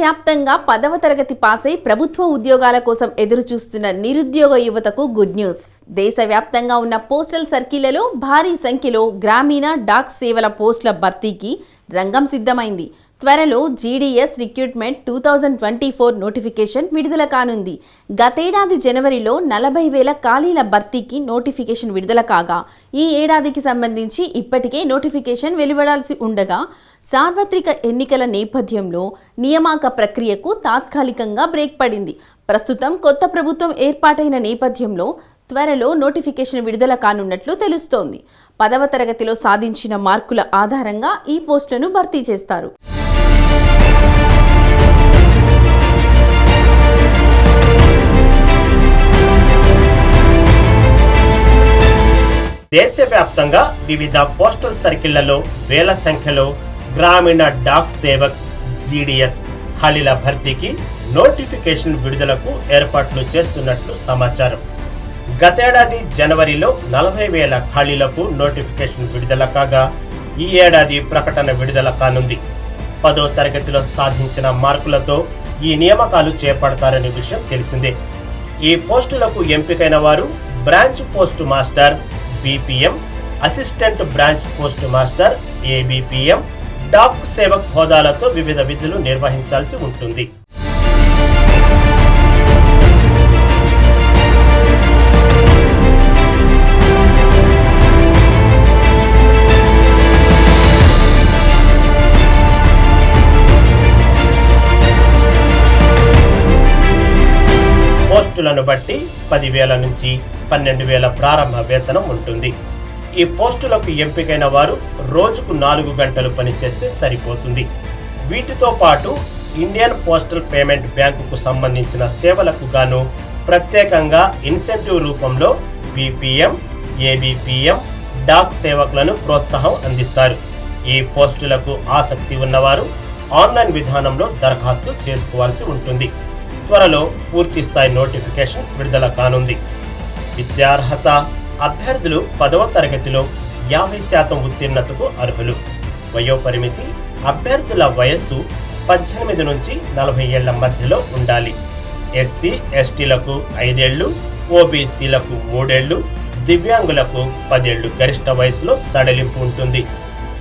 వ్యాప్తంగా పదవ తరగతి పాస్ ప్రభుత్వ ఉద్యోగాల కోసం ఎదురుచూస్తున్న నిరుద్యోగ యువతకు గుడ్ న్యూస్. దేశవ్యాప్తంగా ఉన్న పోస్టల్ సర్కిళ్ళలో భారీ సంఖ్యలో గ్రామీణ డాక్ సేవల పోస్టుల భర్తీకి రంగం సిద్ధమైంది. త్వరలో GDS recruitment two thousand twenty four notification విడుదల కానుంది. గతేడాది జనవరిలో నలభై వేల ఖాళీల భర్తీకి నోటిఫికేషన్ విడుదల కాగా ఈ ఏడాదికి సంబంధించి ఇప్పటికే నోటిఫికేషన్ వెలువడాల్సి ఉండగా సార్వత్రిక ఎన్నికల నేపథ్యంలో నియామక ప్రక్రియకు తాత్కాలికంగా బ్రేక్ పడింది. ప్రస్తుతం కొత్త ప్రభుత్వం ఏర్పాటైన నేపథ్యంలో త్వరలో నోటిఫికేషన్ విడుదల కానున్నట్లు తెలుస్తోంది. పదవ తరగతిలో సాధించిన మార్కుల ఆధారంగా ఈ పోస్టులను భర్తీ చేస్తారు. దేశవ్యాప్తంగా వివిధ పోస్టల్ సర్కిళ్ళలో వేల సంఖ్యలో గ్రామీణ డాక్ సేవక్ జీడీఎస్ ఖాళీల భర్తీకి నోటిఫికేషన్ విడుదలకు ఏర్పాట్లు చేస్తున్నట్లు సమాచారం. గతేడాది జనవరిలో నలభై వేల ఖాళీలకు నోటిఫికేషన్ విడుదల కాగా ఈ ఏడాది ప్రకటన విడుదల కానుంది. పదో తరగతిలో సాధించిన మార్కులతో ఈ నియామకాలు చేపడతారనే విషయం తెలిసిందే. ఈ పోస్టులకు ఎంపికైన వారు branch post master BPM assistant branch post master ABPM Dak Sevak హోదాలతో వివిధ విధులు నిర్వహించాల్సి ఉంటుంది. పోస్టులను బట్టి పదివేల నుంచి పన్నెండు వేల ప్రారంభ వేతనం ఉంటుంది. ఈ పోస్టులకు ఎంపికైన వారు రోజుకు నాలుగు గంటలు పనిచేస్తే సరిపోతుంది. వీటితో పాటు ఇండియన్ పోస్టల్ పేమెంట్ బ్యాంకుకు సంబంధించిన సేవలకు గాను ప్రత్యేకంగా ఇన్సెంటివ్ రూపంలో బీపీఎం ఏబిపిఎం డాక్ సేవకులను ప్రోత్సాహం అందిస్తారు. ఈ పోస్టులకు ఆసక్తి ఉన్నవారు ఆన్లైన్ విధానంలో దరఖాస్తు చేసుకోవాల్సి ఉంటుంది. త్వరలో పూర్తి స్థాయి నోటిఫికేషన్ విడుదల కానుంది. విద్యార్హత అభ్యర్థులు పదవ తరగతిలో యాభై శాతం ఉత్తీర్ణతకు అర్హులు. వయోపరిమితి అభ్యర్థుల వయస్సు పద్దెనిమిది నుంచి నలభై ఏళ్ళ మధ్యలో ఉండాలి. ఎస్సీ ఎస్టీలకు ఐదేళ్ళు ఓబీసీలకు మూడేళ్ళు దివ్యాంగులకు పదేళ్ళు గరిష్ట వయసులో సడలింపు ఉంటుంది.